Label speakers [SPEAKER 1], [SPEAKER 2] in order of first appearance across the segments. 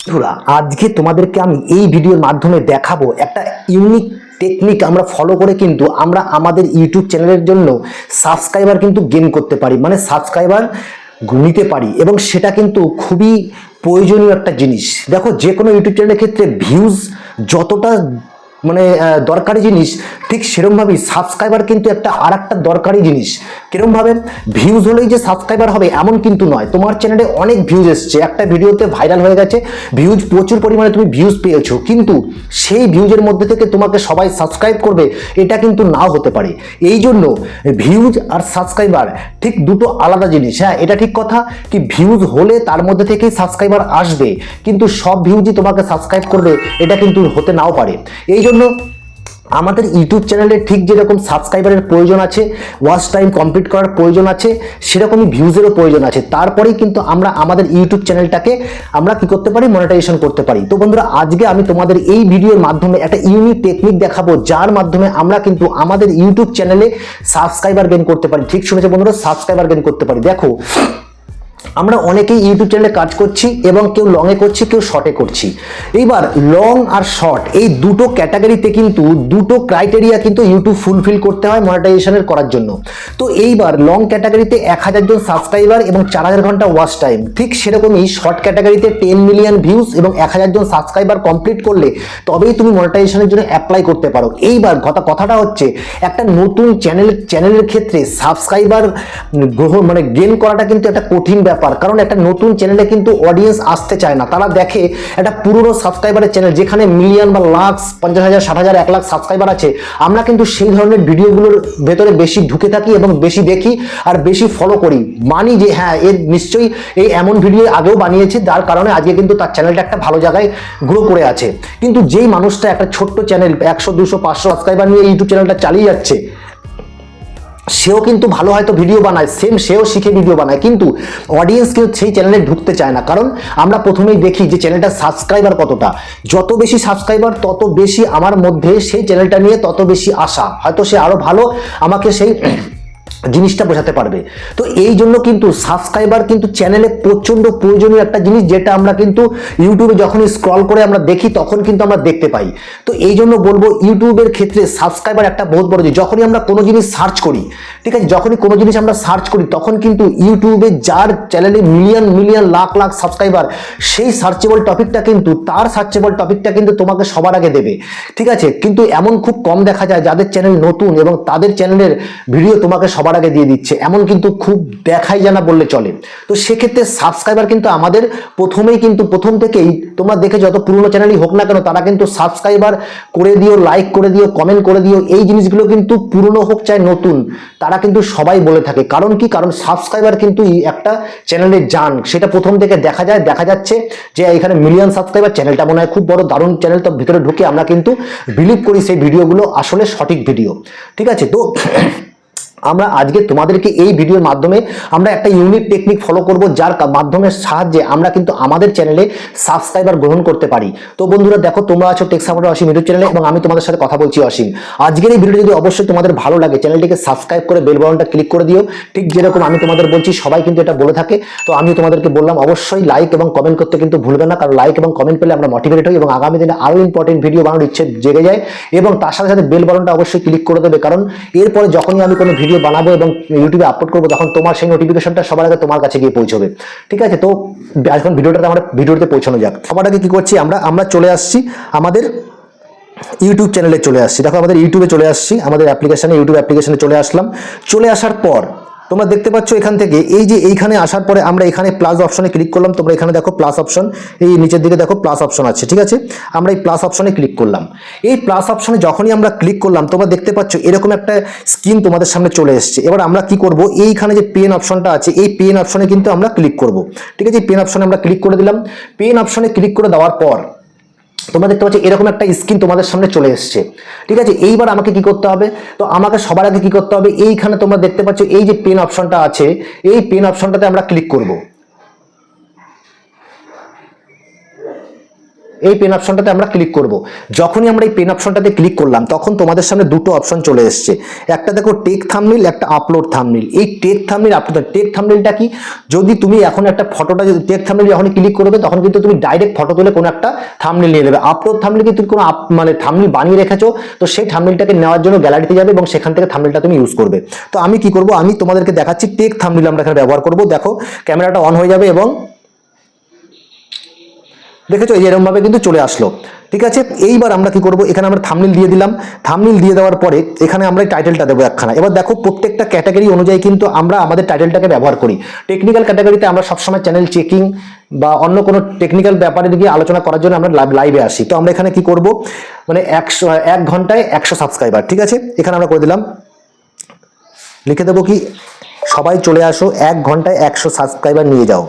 [SPEAKER 1] বন্ধুরা, আজকে তোমাদেরকে আমি এই ভিডিওর মাধ্যমে দেখাবো একটা ইউনিক টেকনিক আমরা ফলো করে কিন্তু আমরা আমাদের ইউটিউব চ্যানেলের জন্য সাবস্ক্রাইবার কিন্তু গেন করতে পারি মানে সাবস্ক্রাইবার নিতে পারি এবং সেটা কিন্তু খুবই প্রয়োজনীয় একটা জিনিস। দেখো যে কোনো ইউটিউব চ্যানেলের ক্ষেত্রে ভিউজ যতটা মানে দরকারি জিনিস, ঠিক সেরকমভাবেই সাবস্ক্রাইবার কিন্তু একটা আর একটা দরকারি জিনিস। কিরমভাবে? ভিউজ হলেই যে সাবস্ক্রাইবার হবে এমন কিন্তু নয়। তোমার চ্যানেলে অনেক ভিউজ এসছে। একটা ভিডিওতে ভাইরাল হয়ে গেছে। ভিউজ প্রচুর পরিমাণে তুমি ভিউজ পেয়েছ। কিন্তু সেই ভিউজের মধ্যে থেকে তোমাকে সবাই সাবস্ক্রাইব করবে, এটা কিন্তু নাও হতে পারে। এই জন্য ভিউজ আর সাবস্ক্রাইবার ঠিক দুটো আলাদা জিনিস। হ্যাঁ এটা ঠিক কথা কি ভিউজ হলে তার মধ্যে থেকেই সাবস্ক্রাইবার আসবে। কিন্তু সব ভিউজই তোমাকে সাবস্ক্রাইব করবে, এটা কিন্তু হতে নাও পারে। এই জন্য। আমাদের ইউটিউব চ্যানেলে ঠিক যেরকম সাবস্ক্রাইবারের প্রয়োজন আছে ওয়াচ টাইম কমপ্লিট করার প্রয়োজন আছে, সেরকমই ভিউজেরও প্রয়োজন আছে। তারপরেই কিন্তু আমরা আমাদের ইউটিউব চ্যানেলটাকে আমরা কি করতে পারি? মনিটাইজেশন করতে পারি। তো বন্ধুরা, আজকে আমি তোমাদের এই ভিডিওর মাধ্যমে একটা ইউনিক টেকনিক দেখাবো, যার মাধ্যমে আমরা কিন্তু আমাদের ইউটিউব চ্যানেলে সাবস্ক্রাইবার গেন করতে পারি। ঠিক শুনেছে বন্ধুরা? সাবস্ক্রাইবার গেন করতে পারি। দেখো আমরা অনেকেই ইউটিউব চ্যানেলে কাজ করছি এবং কেউ লংয়ে করছি, কেউ শর্টে করছি। এইবার লং আর শর্ট এই দুটো ক্যাটাগরিতে কিন্তু দুটো ক্রাইটেরিয়া কিন্তু ইউটিউব ফুলফিল করতে হয় মনিটাইজেশনের করার জন্য। তো এইবার লং ক্যাটাগরিতে এক হাজার জন সাবস্ক্রাইবার এবং চার হাজার ঘণ্টা ওয়াচ টাইম ঠিক সেরকমই শর্ট ক্যাটাগরিতে টেন মিলিয়ন ভিউজ এবং এক হাজার জন সাবস্ক্রাইবার কমপ্লিট করলে তবেই তুমি মনিটাইজেশনের জন্য অ্যাপ্লাই করতে পারো। এইবার কথা, কথাটা হচ্ছে একটা নতুন চ্যানেল চ্যানেলের ক্ষেত্রে সাবস্ক্রাইবার গ্রহণ মানে গেন করাটা কিন্তু একটা কঠিন ব্যাপার। কারণ একটা নতুন চ্যানেলে কিন্তু অডিয়েন্স আসতে চায় না। তারা দেখে একটা পুরনো সাবস্ক্রাইবারের চ্যানেল যেখানে মিলিয়ন বা লাখ পঞ্চাশ হাজার, ষাট হাজার, এক লাখ সাবস্ক্রাইবার আছে, আমরা কিন্তু সেই ধরনের ভিডিওগুলোর ভেতরে বেশি ঢুকে থাকি এবং বেশি দেখি আর বেশি ফলো করি। মানি যে হ্যাঁ এর নিশ্চয়ই এই এমন ভিডিও আগেও বানিয়েছে, যার কারণে আজকে কিন্তু তার চ্যানেলটা একটা ভালো জায়গায় গ্রো করে আছে। কিন্তু যেই মানুষটা একটা ছোট্ট চ্যানেল একশো, দুশো, পাঁচশো সাবস্ক্রাইবার নিয়ে ইউটিউব চ্যানেলটা চালিয়ে যাচ্ছে সেও কিন্তু ভালো হয়তো ভিডিও বানায় সেম সেও শিখে ভিডিও বানায়, কিন্তু অডিয়েন্স কেউ সেই চ্যানেলে ঢুকতে চায় না। কারণ আমরা প্রথমেই দেখি যে চ্যানেলটা সাবস্ক্রাইবার কতটা। যত বেশি সাবস্ক্রাইবার তত বেশি আমার মধ্যে সেই চ্যানেলটা নিয়ে তত বেশি আশা। হয়তো সে আরও ভালো, আমাকে সেই জিনিসটা বোঝাতে পারবে। তো এই জন্য কিন্তু সাবস্ক্রাইবার কিন্তু চ্যানেলে প্রচণ্ড প্রয়োজনীয় একটা জিনিস যেটা আমরা কিন্তু ইউটিউবে যখনই স্ক্রল করে আমরা দেখি, তখন কিন্তু আমরা দেখতে পাই। তো এই জন্য বলব ইউটিউবের ক্ষেত্রে সাবস্ক্রাইবার একটা বহুত বড় জিনিস। যখনই আমরা কোনো জিনিস সার্চ করি, ঠিক আছে? যখনই কোনো জিনিস আমরা সার্চ করি, তখন কিন্তু ইউটিউবে যার চ্যানেলে million million lakh lakh subscriber সেই সার্চেবল টপিকটা কিন্তু, তার সার্চেবল টপিকটা কিন্তু তোমাকে সবার আগে দেবে। ঠিক আছে? কিন্তু এমন খুব কম দেখা যায় যাদের চ্যানেল নতুন এবং তাদের চ্যানেলের ভিডিও তোমাকে সবার আগে দিয়ে দিচ্ছে, এমন কিন্তু খুব দেখাই জানা বললে চলে। তো সেক্ষেত্রে সাবস্ক্রাইবার কিন্তু আমাদের প্রথমেই কিন্তু প্রথম থেকেই, তোমরা দেখে যত পুরনো চ্যানেলই হোক না কেন, তারা কিন্তু সাবস্ক্রাইবার করে দিও লাইক করে দিও কমেন্ট করে দিও, এই জিনিসগুলো কিন্তু পুরনো হোক চাই নতুন, তারা কিন্তু সবাই বলে থাকে। কারণ কি? কারণ সাবস্ক্রাইবার কিন্তু একটা চ্যানেলের যান, সেটা প্রথম থেকে দেখা যায়, দেখা যাচ্ছে যে এখানে মিলিয়ন সাবস্ক্রাইবার চ্যানেলটা মনে হয় খুব বড়, দারুণ চ্যানেল তো ভিতরে ঢুকে আমরা কিন্তু বিলিভ করি সেই ভিডিওগুলো আসলে সঠিক ভিডিও ঠিক আছে? তো আমরা আজকে তোমাদেরকে এই ভিডিওর মাধ্যমে আমরা একটা ইউনিক টেকনিক ফলো করব, যার মাধ্যমে সাহায্যে আমরা কিন্তু আমাদের চ্যানেলে সাবস্ক্রাইবার গ্রহণ করতে পারি। তো বন্ধুরা, দেখো তোমরা আছো টেক সাপোর্টার অসীম ইউটিউব চ্যানেলে এবং আমি তোমাদের সাথে কথা বলছি অসীম আজকের এই ভিডিও যদি অবশ্যই তোমাদের ভালো লাগে চ্যানেলটিকে সাবস্ক্রাইব করে বেল বাটনটা ক্লিক করে দিও। ঠিক যেরকম আমি তোমাদের বলছি, সবাই কিন্তু এটা বলে থাকে। তো আমি তোমাদেরকে বললাম, অবশ্যই লাইক এবং কমেন্ট করতে কিন্তু ভুলবে না, কারণ লাইক এবং কমেন্ট পেলে আমরা মোটিভেট হই এবং আগামী দিনে আরও ইম্পর্টেন্ট ভিডিও বানানোর ইচ্ছে জেগে যায়। এবং তার সাথে সাথে বেল বাটনটা অবশ্যই ক্লিক করে দেবে, কারণ এরপরে যখনই আমি কোনো ভিডিও বানাবো এবং ইউটিউবে আপলোড করব, তখন তোমার সেই নোটিফিকেশনটা সবার আগে তোমার কাছে গিয়ে পৌঁছবে। ঠিক আছে? তো এখন ভিডিওটাতে আমরা ভিডিওতে পৌঁছানো যাক। সবার আগে কী করছি আমরা? আমরা চলে আসছি আমাদের ইউটিউব চ্যানেলে চলে আসছি। দেখো আমাদের ইউটিউবে চলে আসছি, আমাদের অ্যাপ্লিকেশানে ইউটিউব অ্যাপ্লিকেশানে চলে আসলাম। চলে আসার পর তোমরা দেখতে পাচ্ছ এখান থেকে, এই যে এইখানে আসার পরে আমরা এখানে প্লাস অপশনে ক্লিক করলাম। তোমরা এখানে দেখো প্লাস অপশন এই নিচের দিকে দেখো প্লাস অপশন আছে, ঠিক আছে? আমরা এই প্লাস অপশনে ক্লিক করলাম। এই প্লাস অপশনে যখনই আমরা ক্লিক করলাম, তোমরা দেখতে পাচ্ছ এরকম একটা স্ক্রিন তোমাদের সামনে চলে এসেছে। এবার আমরা কি করব? এইখানে যে পেন অপশনটা আছে, এই পেন অপশনে কিন্তু আমরা ক্লিক করব। ঠিক আছে? পেন অপশনে আমরা ক্লিক করে দিলাম। পেন অপশনে ক্লিক করে দেওয়ার পর তোমরা দেখতে পাচ্ছ এরকম একটা স্ক্রিন তোমাদের সামনে চলে এসছে। ঠিক আছে? এইবার আমাকে কি করতে হবে? তো আমাকে সবার আগে কি করতে হবে? এইখানে তোমরা দেখতে পাচ্ছ এই যে পেন অপশনটা আছে, এই পেন অপশনটাতে আমরা ক্লিক করব। এই পেন অপশনটাতে আমরা ক্লিক করব। যখনই আমরা এই পেন অপশনটাতে ক্লিক করলাম, তখন তোমাদের সামনে দুটো অপশন চলে এসছে। একটা দেখো টেক থামনিল একটা আপলোড থামনিল এই টেক থামনিল আপলোড টেক থামনিলটা কি? যদি তুমি এখন একটা ফটোটা যদি টেক থামনিল যখন ক্লিক করবে, তখন কিন্তু তুমি ডাইরেক্ট ফটো তুলে কোনো একটা থামনিল নিয়ে নেবে। আপলোড থামনিল কি তুমি কোনো মানে থামনিল বানিয়ে রেখেছো, তো সেই থামনিলটাকে নেওয়ার জন্য গ্যালারিতে যাবে এবং সেখান থেকে থামনিলটা তুমি ইউজ করবে। তো আমি কি করব? আমি তোমাদেরকে দেখাচ্ছি টেক থামনিল আমরা এখানে ব্যবহার করব। দেখো ক্যামেরাটা অন হয়ে যাবে এবং দেখেছ? এই এরকম ভাবে কিন্তু চলে আসলো। ঠিক আছে? এইবার আমরা কি করব? এখানে আমরা থামনিল দিয়ে দিলাম। থামনিল দিয়ে দেওয়ার পরে এখানে আমরা টাইটেলটা দেবো একখানা। এবার দেখো, প্রত্যেকটা ক্যাটাগরি অনুযায়ী কিন্তু আমরা আমাদের টাইটেলটাকে ব্যবহার করি। টেকনিক্যাল ক্যাটাগরিতে আমরা সবসময় চ্যানেল চেকিং বা অন্য কোনো টেকনিক্যাল ব্যাপারে গিয়ে আলোচনা করার জন্য আমরা লাইভে আসি। তো আমরা এখানে কি করব? মানে একশো, এক ঘন্টায় একশো সাবস্ক্রাইবার ঠিক আছে? এখানে আমরা করে দিলাম। লিখে দেবো কি, সবাই চলে আসো, এক ঘন্টায় একশো সাবস্ক্রাইবার নিয়ে যাও।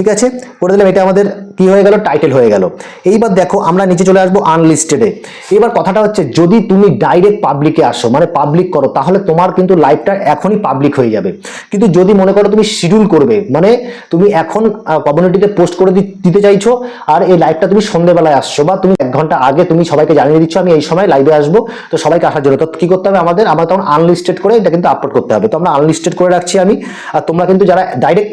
[SPEAKER 1] ঠিক আছে? করে দিলাম, এটা আমাদের কি হয়ে গেল? টাইটেল হয়ে গেল। এইবার দেখো, আমরা নিচে চলে আসব আনলিস্টেডে এবার কথাটা হচ্ছে, যদি তুমি ডাইরেক্ট পাবলিকে আসো মানে পাবলিক করো, তাহলে তোমার কিন্তু লাইভটা এখনই পাবলিক হয়ে যাবে। কিন্তু যদি মনে করো তুমি শিডিউল করবে মানে তুমি এখন কমিউনিটিতে পোস্ট করে দিতে চাইছো, আর এই লাইভটা তুমি সন্ধ্যেবেলায় আসছো, বা তুমি এক ঘণ্টা আগে তুমি সবাইকে জানিয়ে দিচ্ছ, আমি এই সময় লাইভে আসব, তো সবাইকে আসার জন্য। তো কি করতে হবে আমাদের? আমরা তখন আনলিস্টেড করে এটা কিন্তু আপলোড করতে হবে। তো আমরা আনলিস্টেড করে রাখছি আমি। আর তোমরা কিন্তু যারা ডাইরেক্ট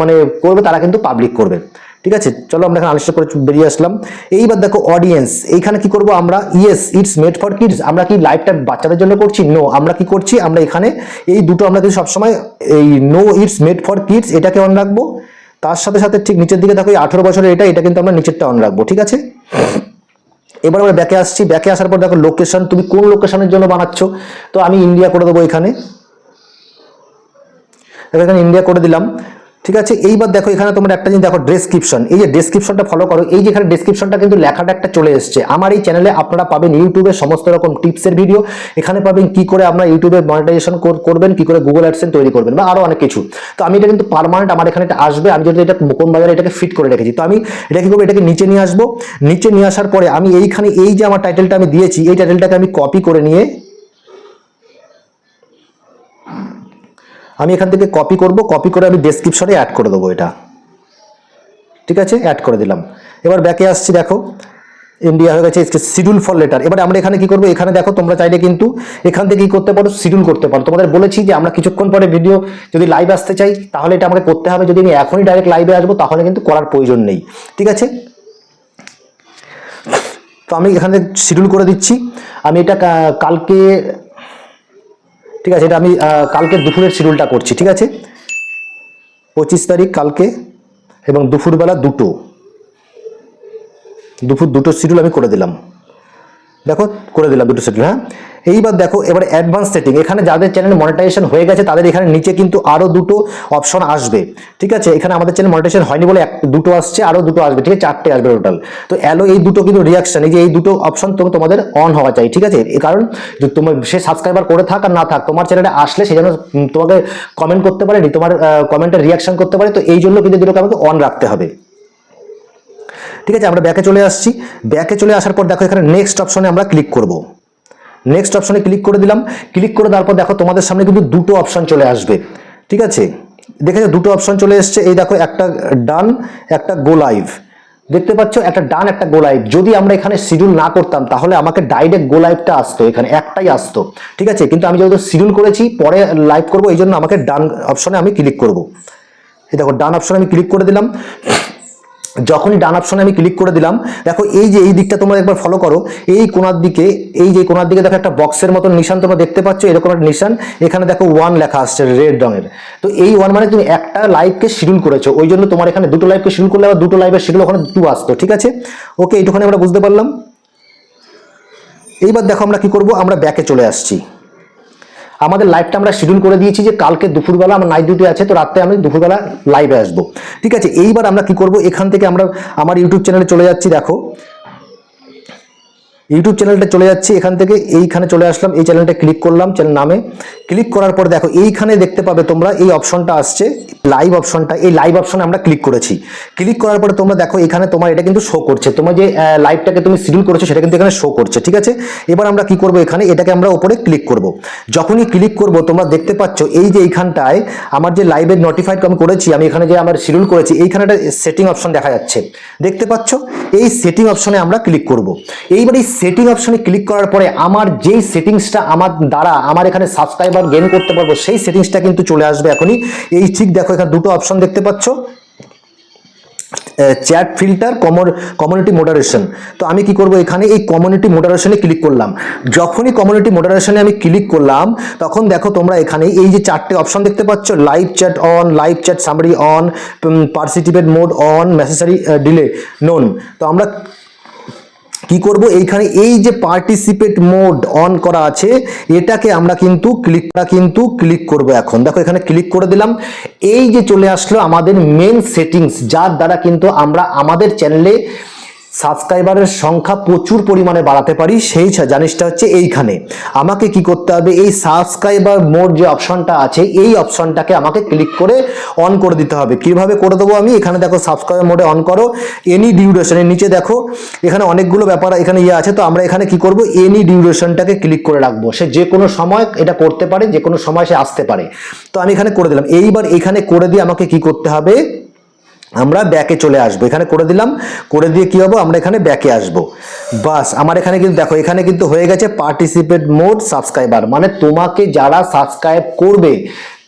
[SPEAKER 1] মানে করবে, তারা কিন্তু পাবলিক করবে। ঠিক আছে? চলো আমরা এখানে আনলিস্টেড করে বেরিয়ে আসলাম। এইবার দেখো অডিয়েন্স এইখানে কি করব আমরা? Yes it's made for kids আমরা কি লাইভটা বাচ্চাদের জন্য করছি? নো আমরা কি করছি? আমরা এখানে এই দুটো আমরা কিন্তু সবসময় এই no it's made for kids এটাকে অন রাখব। তার সাথে সাথে ঠিক নিচের দিকে দেখো এই আঠেরো বছরের এটা এটা কিন্তু আমরা নিচেরটা অন রাখব, ঠিক আছে? এবার আমরা ব্যাকে আসছি। ব্যাকে আসার পর দেখো লোকেশন তুমি কোন লোকেশনের জন্য বানাচ্ছ? তো আমি ইন্ডিয়া করে দেবো এখানে। এখানে ইন্ডিয়া করে দিলাম। ঠিক আছে? এইবার দেখো, এখানে তোমরা একটা জিনিস দেখো ডেসক্রিপশন এই যে ডেসক্রিপশনটা ফলো করো, এই যে এখানে ডেসক্রিপশনটা কিন্তু লেখাটা একটা চলে এসছে। আমার এই চ্যানেলে আপনারা পাবেন ইউটিউবে সমস্ত রকম টিপসের ভিডিও এখানে পাবেন কি করে আমরা ইউটিউবে মনিটাইজেশন করবেন, কি করে গুগল অ্যাডসেন্স তৈরি করবেন, বা আরও অনেক কিছু। তো আমি এটা কিন্তু পার্মানেন্ট আমার এখানে এটা আসবে, আমি যদি এটা কোন বাজারে এটাকে ফিট করে রেখেছি। তো আমি এটা কি করব? এটাকে নিচে নিয়ে আসব। নিচে নিয়ে আসার পরে আমি এইখানে এই যে আমার টাইটেলটা আমি দিয়েছি, এই টাইটেলটাকে আমি কপি করে নিয়ে আমি এখান থেকে কপি করব কপি করে আমি ডেসক্রিপশনে অ্যাড করে দেবো এটা। ঠিক আছে? অ্যাড করে দিলাম। এবার ব্যাকে আসছি, দেখো। ইন্ডিয়া হয়ে গেছে শিডিউল ফর লেটার এবার আমরা এখানে কি করব? এখানে দেখো, তোমরা চাইলে কিন্তু এখান থেকে কি করতে পারো? শিডিউল করতে পারো। তোমাদের বলেছি যে আমরা কিছুক্ষণ পরে ভিডিও যদি লাইভ আসতে চাই, তাহলে এটা আমাকে করতে হবে। যদি আমি এখনই ডাইরেক্ট লাইভে আসব, তাহলে কিন্তু করার প্রয়োজন নেই। ঠিক আছে? তো আমি এখানে শিডিউল করে দিচ্ছি। আমি এটা কালকে ঠিক আছে, এটা আমি কালকে দুপুরের শিডিউলটা করছি, ঠিক আছে? পঁচিশ তারিখ কালকে এবং দুপুরবেলা দুটো। দুপুর দুটো শিডিউল আমি করে দিলাম। দেখো, করে দিলাম দুটো শিডিউল হ্যাঁ? এইবার দেখো, এবার অ্যাডভান্স সেটিং এখানে যাদের চ্যানেল মনিটাইজেশন হয়ে গেছে, তাদের এখানে নিচে কিন্তু আরও দুটো অপশন আসবে, ঠিক আছে? এখানে আমাদের চ্যানেল মনিটাইজেশন হয়নি বলে এক, দুটো আসছে আরও দুটো আসবে, ঠিক আছে? চারটে আসবে টোটাল তো অ্যালো এই দুটো কিন্তু রিয়াকশন এই যে এই দুটো অপশন তো তোমাদের অন হওয়া চাই, ঠিক আছে? কারণ তোমার, সে সাবস্ক্রাইবার করে থাক আর না থাক, তোমার চ্যানেলে আসলে সে যেন তোমাকে কমেন্ট করতে পারে তোমার কমেন্টের রিয়াকশন করতে পারে, তো এই জন্য কিন্তু দুটোকে আমাকে অন রাখতে হবে। ঠিক আছে? আমরা ব্যাকে চলে আসছি। ব্যাকে চলে আসার পর দেখো, এখানে নেক্সট অপশনে আমরা ক্লিক করব। নেক্সট অপশনে ক্লিক করে দিলাম। ক্লিক করে দেওয়ার পর দেখো তোমাদের সামনে কিন্তু দুটো অপশন চলে আসবে। ঠিক আছে? দেখেছ দুটো অপশন চলে এসছে। এই দেখো, একটা ডান একটা গো লাইভ দেখতে পাচ্ছ, একটা ডান একটা গো লাইভ যদি আমরা এখানে শিডিউল না করতাম, তাহলে আমাকে ডাইরেক্ট গো লাইভটা আসতো এখানে, একটাই আসতো। ঠিক আছে? কিন্তু আমি যেহেতু শিডিউল করেছি, পরে লাইভ করব এই জন্য আমাকে ডান অপশনে আমি ক্লিক করব। এই দেখো ডান অপশনে আমি ক্লিক করে দিলাম। যখনই ডান অপশনে আমি ক্লিক করে দিলাম, দেখো এই যে এই দিকটা তোমরা একবার ফলো করো, এই কোনার দিকে, এই যে কোনার দিকে দেখো একটা বক্সের মতন নিশান তোমরা দেখতে পাচ্ছ, এরকম একটা নিশান, এখানে দেখো ওয়ান লেখা আসছে রেড রঙের। তো এই ওয়ান মানে তুমি একটা লাইভকে শিডিউল করেছ, ওই জন্য তোমার এখানে দুটো লাইভকে শিডিউল করলে আবার দুটো লাইভের শিডিউল ওখানে টু আসতো, ঠিক আছে? ওকে এইটুখানি আমরা বুঝতে পারলাম। এইবার দেখো আমরা কি করব, আমরা ব্যাকে চলে আসছি। আমাদের লাইভটা আমরা শিডিউল করে দিয়েছি যে কালকে দুপুরবেলা আমার নাইট ডিউটি আছে, তো রাত্রে আমি দুপুরবেলা লাইভে আসব। ঠিক আছে? এইবার আমরা কি করব? এখান থেকে আমরা আমার ইউটিউব চ্যানেলে চলে যাচ্ছি, দেখো। ইউটিউব চ্যানেলটা চলে যাচ্ছি, এখান থেকে এইখানে চলে আসলাম, এই চ্যানেলটা ক্লিক করলাম চ্যানেল নামে। ক্লিক করার পর দেখো, এইখানে দেখতে পাবে তোমরা, এই অপশনটা আসছে। লাইভ অপশনটা এই লাইভ অপশনে আমরা ক্লিক করেছি। ক্লিক করার পরে তোমরা দেখো, এখানে তোমার এটা কিন্তু শো করছে। তোমার যে লাইভটাকে তুমি শিডিউল করেছ, সেটা কিন্তু এখানে শো করছে, ঠিক আছে? এবার আমরা কি করব এখানে? এটাকে আমরা উপরে ক্লিক করব। যখনই ক্লিক করব, তোমরা দেখতে পাচ্ছ, এই যে এইখানটায় আমার যে লাইভের নোটিফাইড আমি করেছি, আমি এখানে যে আমার শিডিউল করেছি, এইখানে একটা সেটিং অপশন দেখা যাচ্ছে। দেখতে পাচ্ছ? এই সেটিং অপশনে আমরা ক্লিক করব। এইবার এই সেটিং অপশনে ক্লিক করার পরে আমার যেই সেটিংসটা আমার দ্বারা, আমার এখানে সাবস্ক্রাইবার গেন করতে পারব, সেই সেটিংসটা কিন্তু চলে আসবে এখনই। এই ঠিক দেখো এখানে দুটো অপশন দেখতে পাচ্ছ। চ্যাট ফিল্টার কমর কমিউনিটি মোডারেশন তো আমি কি করব এখানে? এই কমিউনিটি মোডারেশনে ক্লিক করলাম। যখনই কমিউনিটি মোডারেশনে আমি ক্লিক করলাম, তখন দেখো তোমরা এখানে এই যে চারটে অপশন দেখতে পাচ্ছ। Live chat on live chat summary on participant mode on necessary delay none তো আমরা কি করব? এইখানে এই যে পার্টিসিপেট মোড অন করা আছে, এটাকে আমরা কিন্তু ক্লিকটা কিন্তু ক্লিক করব এখন। দেখো, এখানে ক্লিক করে দিলাম। এই যে চলে আসলো আমাদের মেন সেটিংস যার দ্বারা কিন্তু আমরা আমাদের চ্যানেলে সাবস্ক্রাইবারের সংখ্যা প্রচুর পরিমাণে বাড়াতে পারি, সেই জিনিসটা হচ্ছে এইখানে। আমাকে কি করতে হবে? এই সাবস্ক্রাইবার মোড যে অপশনটা আছে, এই অপশনটাকে আমাকে ক্লিক করে অন করে দিতে হবে। কীভাবে করে দেবো আমি? এখানে দেখো সাবস্ক্রাইবার মোডে অন করো। এনি ডিউরেশনের নিচে দেখো, এখানে অনেকগুলো ব্যাপার, এখানে ইয়ে আছে, তো আমরা এখানে কি করব? এনি ডিউরেশনটাকে ক্লিক করে রাখব। সে যে কোনো সময় এটা করতে পারে, যে কোনো সময় সে আসতে পারে। তো আমি এখানে করে দিলাম। এইবার এখানে করে দিয়ে আমাকে কি করতে হবে? আমরা ব্যাকে চলে আসব। এখানে করে দিলাম, করে দিয়ে কি হব? আমরা এখানে ব্যাকে আসব। বাস, আমার এখানে কিন্তু দেখো, এখানে কিন্তু হয়ে গেছে পার্টিসিপেট মোড সাবস্ক্রাইবার মানে তোমাকে যারা সাবস্ক্রাইব করবে,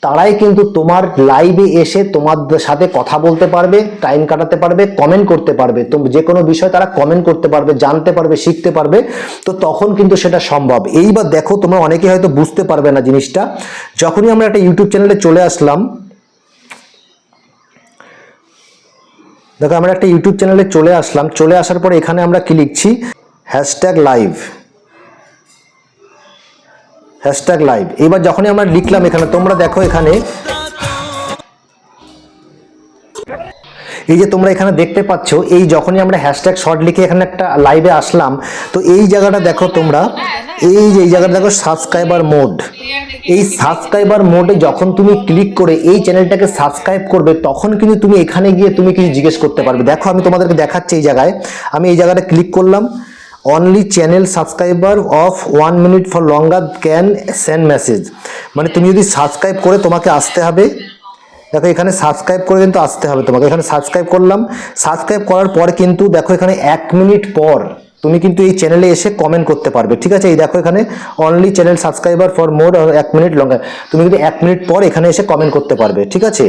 [SPEAKER 1] তারাই কিন্তু তোমার লাইভে এসে তোমার সাথে কথা বলতে পারবে টাইম কাটাতে পারবে কমেন্ট করতে পারবে। তো যে কোনো বিষয় তারা কমেন্ট করতে পারবে, জানতে পারবে, শিখতে পারবে, তো তখন কিন্তু সেটা সম্ভব। এইবার দেখো, তোমরা অনেকে হয়তো বুঝতে পারবে না জিনিসটা। যখনই আমরা একটা ইউটিউব চ্যানেলে চলে আসলাম দেখো, আমরা একটা ইউটিউব চ্যানেলে চলে আসলাম। চলে আসার পর এখানে আমরা কি লিখছি? হ্যাশট্যাগ লাইভ হ্যাশট্যাগ লাইভ এবার যখনই আমরা লিখলাম এখানে, তোমরা দেখো এখানে এই যে তোমরা এখানে দেখতে পাচ্ছ, এই যখনই আমরা হ্যাশট্যাগ শর্ট লিখে এখানে একটা লাইভে আসলাম, তো এই জায়গাটা দেখো তোমরা, এই যে এই জায়গাটা দেখো সাবস্ক্রাইবার মোড এই সাবস্ক্রাইবার মোডে যখন তুমি ক্লিক করে এই চ্যানেলটাকে সাবস্ক্রাইব করবে, তখন কিন্তু তুমি এখানে গিয়ে তুমি কিছু জিজ্ঞেস করতে পারবে। দেখো, আমি তোমাদেরকে দেখাচ্ছি এই জায়গায়। আমি এই জায়গাটা ক্লিক করলাম। Only channel subscriber of one minute for longer can send message মানে তুমি যদি সাবস্ক্রাইব করে তোমাকে আসতে হবে দেখো, এখানে সাবস্ক্রাইব করে কিন্তু আসতে হবে তোমাকে। এখানে সাবস্ক্রাইব করলাম। সাবস্ক্রাইব করার পর কিন্তু দেখো, এখানে এক মিনিট পর তুমি কিন্তু এই চ্যানেলে এসে কমেন্ট করতে পারবে, ঠিক আছে? এই দেখো, এখানে only channel subscriber for more এক মিনিট লঙ্গার তুমি কিন্তু এক মিনিট পর এখানে এসে কমেন্ট করতে পারবে, ঠিক আছে?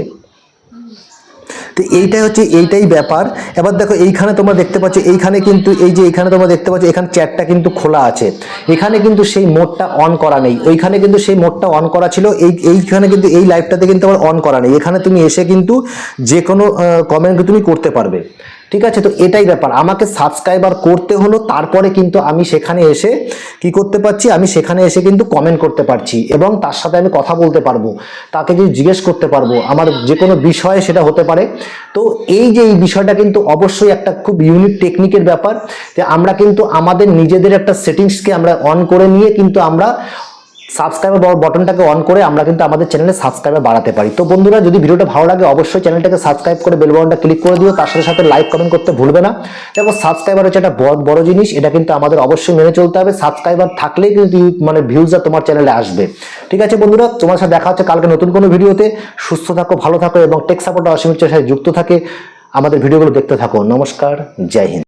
[SPEAKER 1] তো এইটাই হচ্ছে, এইটাই ব্যাপার। এবার দেখো, এইখানে তোমরা দেখতে পাচ্ছ, এইখানে কিন্তু, এই যে এখানে তোমরা দেখতে পাচ্ছ, এখানে চ্যাটটা কিন্তু খোলা আছে। এখানে কিন্তু সেই মোডটা অন করা নেই। ওইখানে কিন্তু সেই মোডটা অন করা ছিল, এই, এইখানে কিন্তু, এই লাইভটাতে কিন্তু আবার অন করা নেই। এখানে তুমি এসে কিন্তু যে কোনো কমেন্ট তুমি করতে পারবে। ঠিক আছে? তো এটাই ব্যাপার। আমাকে সাবস্ক্রাইবার করতে হলো, তারপরে কিন্তু আমি সেখানে এসে কি করতে পারছি? আমি সেখানে এসে কিন্তু কমেন্ট করতে পারছি এবং তার সাথে আমি কথা বলতে পারব, তাকে যদি জিজ্ঞেস করতে পারব। আমার যে কোনো বিষয়ে সেটা হতে পারে। তো এই যে এই বিষয়টা কিন্তু অবশ্যই একটা খুব ইউনিক টেকনিকের ব্যাপার যে আমরা কিন্তু আমাদের নিজেদের একটা সেটিংসকে আমরা অন করে নিয়ে কিন্তু আমরা সাবস্ক্রাইবার বটনটাকে অন করে আমরা কিন্তু আমাদের চ্যানেলে সাবস্ক্রাইবার বাড়াতে পারি। তো বন্ধুরা, যদি ভিডিওটা ভালো লাগে, অবশ্যই চ্যানেলটাকে সাবস্ক্রাইব করে বেল বাটনটা ক্লিক করে দিও। তার সাথে সাথে লাইক কমেন্ট করতে ভুলবে না। দেখো সাবস্ক্রাইবার হচ্ছে একটা বড় বড় জিনিস। এটা কিন্তু আমাদের অবশ্যই মেনে চলতে হবে। সাবস্ক্রাইবার থাকলেই কিন্তু মানে ভিউজটা তোমার চ্যানেলে আসবে। ঠিক আছে বন্ধুরা, তোমার সাথে দেখা হচ্ছে কালকে নতুন কোনো ভিডিওতে। সুস্থ থাকো, ভালো থাকো এবং টেক সাপোর্ট অসীমিত সাথে যুক্ত থাকে। আমাদের ভিডিওগুলো দেখতে থাকো। নমস্কার, জয় হিন্দ।